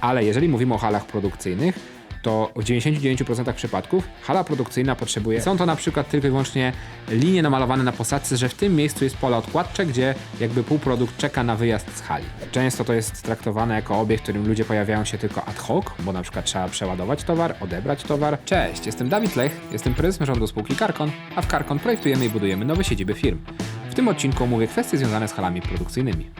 Ale jeżeli mówimy o halach produkcyjnych, to w 99% przypadków hala produkcyjna potrzebuje. Są to na przykład tylko i wyłącznie linie namalowane na posadzce, że w tym miejscu jest pole odkładcze, gdzie jakby półprodukt czeka na wyjazd z hali. Często to jest traktowane jako obiekt, w którym ludzie pojawiają się tylko ad hoc, bo na przykład trzeba przeładować towar, odebrać towar. Cześć, jestem Dawid Lech, jestem prezesem rządu spółki Karkon, a w Karkon projektujemy i budujemy nowe siedziby firm. W tym odcinku omówię kwestie związane z halami produkcyjnymi.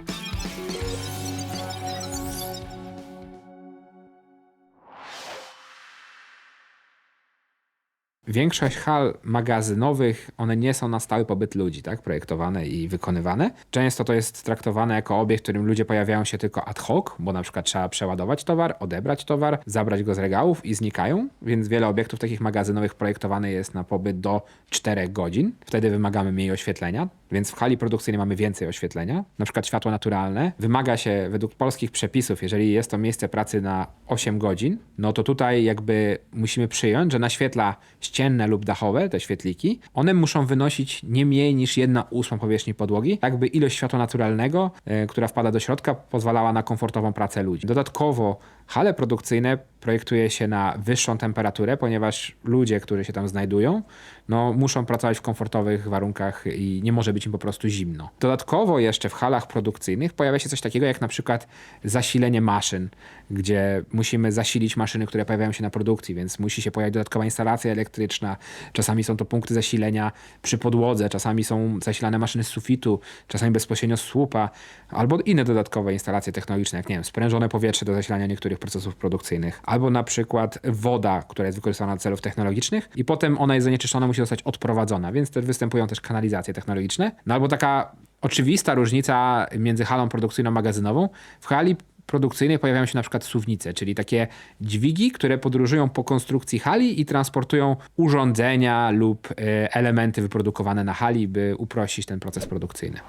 Większość hal magazynowych, one nie są na stały pobyt ludzi, tak? Projektowane i wykonywane. Często to jest traktowane jako obiekt, w którym ludzie pojawiają się tylko ad hoc, bo na przykład trzeba przeładować towar, odebrać towar, zabrać go z regałów i znikają, więc wiele obiektów takich magazynowych projektowane jest na pobyt do 4 godzin. Wtedy wymagamy mniej oświetlenia, więc w hali produkcyjnej mamy więcej oświetlenia. Na przykład światło naturalne wymaga się według polskich przepisów, jeżeli jest to miejsce pracy na 8 godzin, no to tutaj jakby musimy przyjąć, że naświetla ścienne lub dachowe, te świetliki, one muszą wynosić nie mniej niż 1 ósma powierzchni podłogi, tak by ilość światła naturalnego, e, która wpada do środka, pozwalała na komfortową pracę ludzi. Dodatkowo hale produkcyjne projektuje się na wyższą temperaturę, ponieważ ludzie, którzy się tam znajdują, no, muszą pracować w komfortowych warunkach i nie może być im po prostu zimno. Dodatkowo jeszcze w halach produkcyjnych pojawia się coś takiego jak na przykład zasilenie maszyn, gdzie musimy zasilić maszyny, które pojawiają się na produkcji, więc musi się pojawić dodatkowa instalacja elektryczna. Czasami są to punkty zasilenia przy podłodze, czasami są zasilane maszyny z sufitu, czasami bezpośrednio z słupa, albo inne dodatkowe instalacje technologiczne, jak nie wiem, sprężone powietrze do zasilania niektórych procesów produkcyjnych, albo na przykład woda, która jest wykorzystana do celów technologicznych i potem ona jest zanieczyszczona, musi zostać odprowadzona, więc też występują też kanalizacje technologiczne. No albo taka oczywista różnica między halą produkcyjną a magazynową. W hali produkcyjnej pojawiają się na przykład suwnice, czyli takie dźwigi, które podróżują po konstrukcji hali i transportują urządzenia lub e, elementy wyprodukowane na hali, by uprościć ten proces produkcyjny.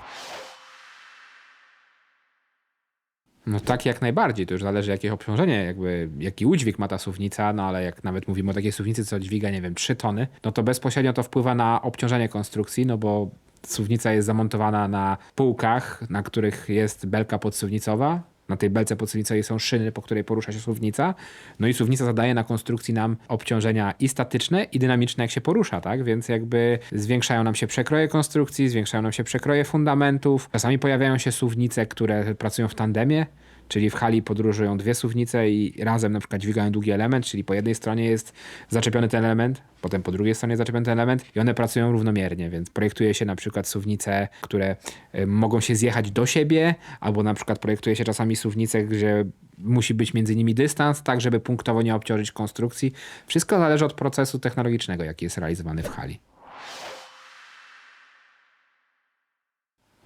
No tak jak najbardziej, to już zależy jakie obciążenie, jakby jaki udźwig ma ta suwnica, no ale jak nawet mówimy o takiej suwnicy, co dźwiga, nie wiem, 3 tony, no to bezpośrednio to wpływa na obciążenie konstrukcji, no bo suwnica jest zamontowana na półkach, na których jest belka podsuwnicowa, na tej belce podsuwnicowej są szyny, po której porusza się suwnica. No i suwnica zadaje na konstrukcji nam obciążenia i statyczne, i dynamiczne, jak się porusza, tak? Więc jakby zwiększają nam się przekroje konstrukcji, zwiększają nam się przekroje fundamentów. Czasami pojawiają się suwnice, które pracują w tandemie. Czyli w hali podróżują dwie suwnice i razem na przykład dźwigają długi element, czyli po jednej stronie jest zaczepiony ten element, potem po drugiej stronie zaczepiony ten element i one pracują równomiernie, więc projektuje się na przykład suwnice, które y, mogą się zjechać do siebie, albo na przykład projektuje się czasami suwnice, gdzie musi być między nimi dystans, tak żeby punktowo nie obciążyć konstrukcji. Wszystko zależy od procesu technologicznego, jaki jest realizowany w hali.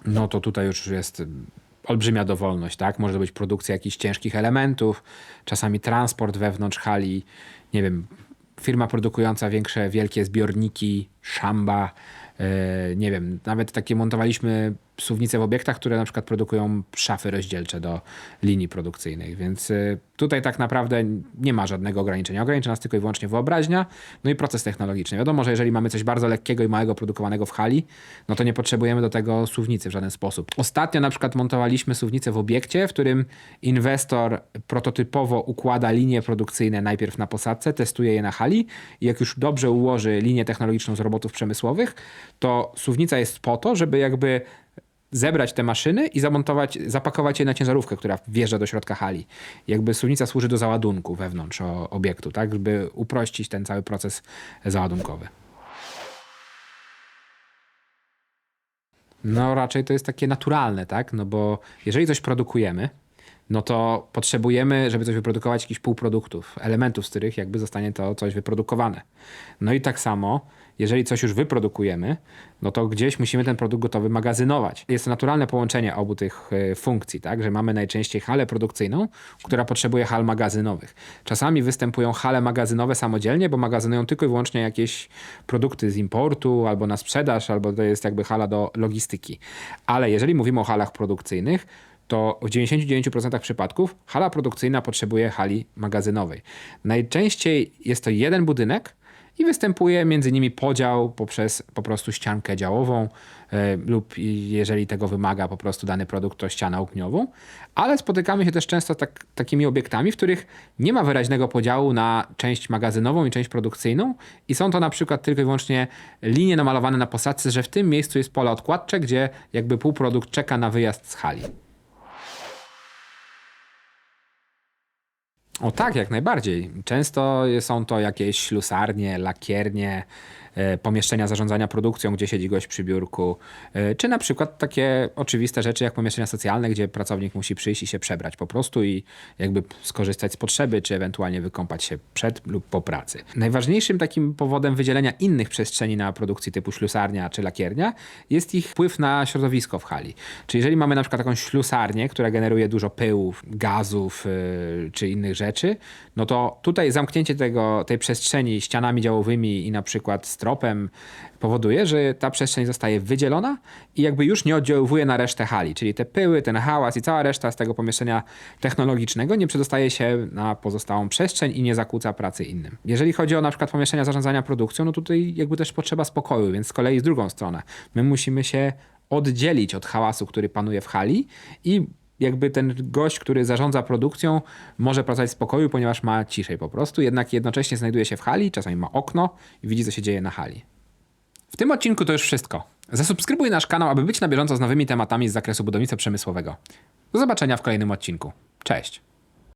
No to tutaj już jest olbrzymia dowolność, tak? Może być produkcja jakichś ciężkich elementów, czasami transport wewnątrz hali, nie wiem, firma produkująca większe, wielkie zbiorniki, szamba, yy, nie wiem, nawet takie montowaliśmy suwnice w obiektach, które na przykład produkują szafy rozdzielcze do linii produkcyjnych, więc yy, tutaj tak naprawdę nie ma żadnego ograniczenia. Ogranicza nas tylko i wyłącznie wyobraźnia, no i proces technologiczny. Wiadomo, że jeżeli mamy coś bardzo lekkiego i małego produkowanego w hali, no to nie potrzebujemy do tego suwnicy w żaden sposób. Ostatnio na przykład montowaliśmy suwnicę w obiekcie, w którym inwestor prototypowo układa linie produkcyjne najpierw na posadzce, testuje je na hali i jak już dobrze ułoży linię technologiczną z robotów przemysłowych, to suwnica jest po to, żeby jakby zebrać te maszyny i zamontować, zapakować je na ciężarówkę, która wjeżdża do środka hali. Jakby suwnica służy do załadunku wewnątrz obiektu, tak, żeby uprościć ten cały proces załadunkowy. No raczej to jest takie naturalne, tak? No bo jeżeli coś produkujemy, no to potrzebujemy, żeby coś wyprodukować, jakichś półproduktów, elementów, z których jakby zostanie to coś wyprodukowane. No i tak samo, jeżeli coś już wyprodukujemy, no to gdzieś musimy ten produkt gotowy magazynować. Jest to naturalne połączenie obu tych e, funkcji, tak, że mamy najczęściej halę produkcyjną, która potrzebuje hal magazynowych. Czasami występują hale magazynowe samodzielnie, bo magazynują tylko i wyłącznie jakieś produkty z importu albo na sprzedaż, albo to jest jakby hala do logistyki. Ale jeżeli mówimy o halach produkcyjnych, to w 99% przypadków hala produkcyjna potrzebuje hali magazynowej. Najczęściej jest to jeden budynek i występuje między nimi podział poprzez po prostu ściankę działową e, lub jeżeli tego wymaga po prostu dany produkt, to ścianę ogniową. Ale spotykamy się też często tak, takimi obiektami, w których nie ma wyraźnego podziału na część magazynową i część produkcyjną i są to na przykład tylko i wyłącznie linie namalowane na posadzce, że w tym miejscu jest pole odkładcze, gdzie jakby półprodukt czeka na wyjazd z hali. O tak, jak najbardziej. Często są to jakieś ślusarnie, lakiernie, pomieszczenia zarządzania produkcją, gdzie siedzi gość przy biurku, e, czy na przykład takie oczywiste rzeczy jak pomieszczenia socjalne, gdzie pracownik musi przyjść i się przebrać po prostu i jakby skorzystać z potrzeby, czy ewentualnie wykąpać się przed lub po pracy. Najważniejszym takim powodem wydzielenia innych przestrzeni na produkcji typu ślusarnia czy lakiernia jest ich wpływ na środowisko w hali. Czyli jeżeli mamy na przykład taką ślusarnię, która generuje dużo pyłów, gazów yy, czy innych rzeczy, no to tutaj zamknięcie tego, tej przestrzeni ścianami działowymi i na przykład stropem powoduje, że ta przestrzeń zostaje wydzielona i jakby już nie oddziaływuje na resztę hali, czyli te pyły, ten hałas i cała reszta z tego pomieszczenia technologicznego nie przedostaje się na pozostałą przestrzeń i nie zakłóca pracy innym. Jeżeli chodzi o na przykład pomieszczenia zarządzania produkcją, no tutaj jakby też potrzeba spokoju, więc z kolei z drugą stronę. My musimy się oddzielić od hałasu, który panuje w hali i jakby ten gość, który zarządza produkcją, może pracować w spokoju, ponieważ ma ciszej po prostu, jednak jednocześnie znajduje się w hali, czasami ma okno i widzi, co się dzieje na hali. W tym odcinku to już wszystko. Zasubskrybuj nasz kanał, aby być na bieżąco z nowymi tematami z zakresu budownictwa przemysłowego. Do zobaczenia w kolejnym odcinku. Cześć!